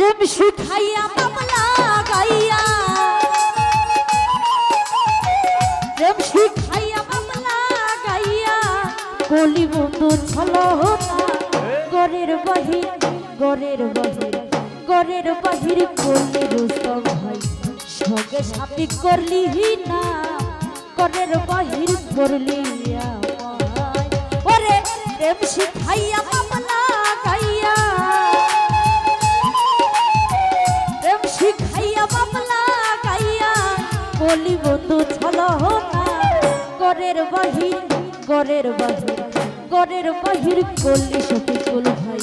প্রেম শিখাইয়া মামলা গাইয়া। প্রেম শিখাইয়া মামলা গাইয়া। বলি বন্ধু ছলো গরের বাহির গরের বাহির গরের বাহির করলি রুস্তম ভাই। সঙ্গে সাথী করলি না গরের বাহির করলি আমায়। ওরে প্রেম শিখাইয়া ছলো না গরের বাহির গরের বাহির গরের বাহির করলি সফিকুল ভাই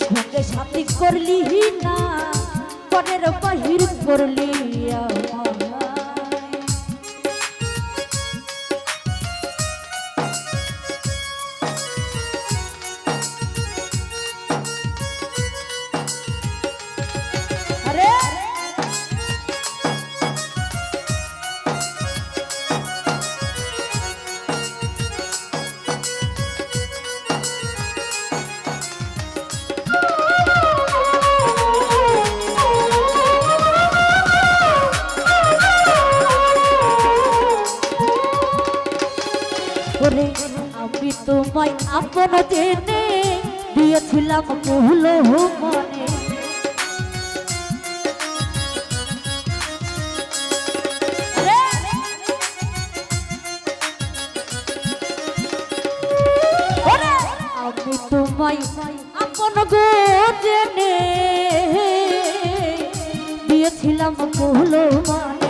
সঙ্গে সাথী করলি না গরের বাহির করলি আমায়। তোমায় আপন জেনে দিয়েছিলাম মূল মনে। আমি তোমায় আপন গো জেনে দিয়েছিলাম মূল মানে।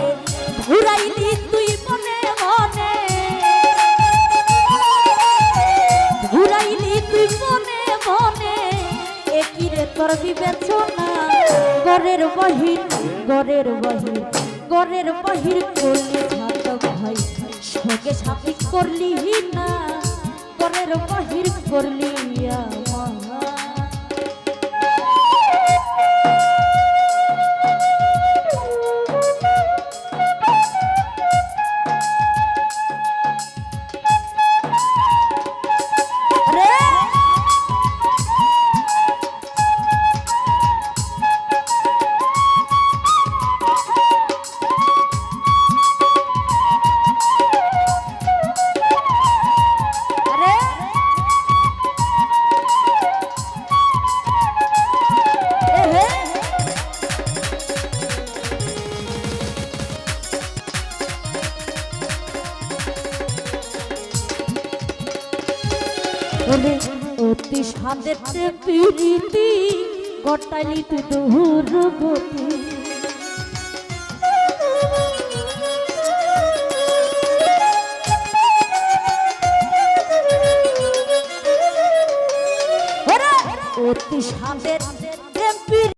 তোর বিবেচনা গরের বহির গরের বহির গরের বহির করলি ঘাতক ভাই সঙ্গে সাথী করলি না গরের বহির করলি ওরে অতি সাদেতে পিরিতি গটালি তু দূর গতি অতি সাদের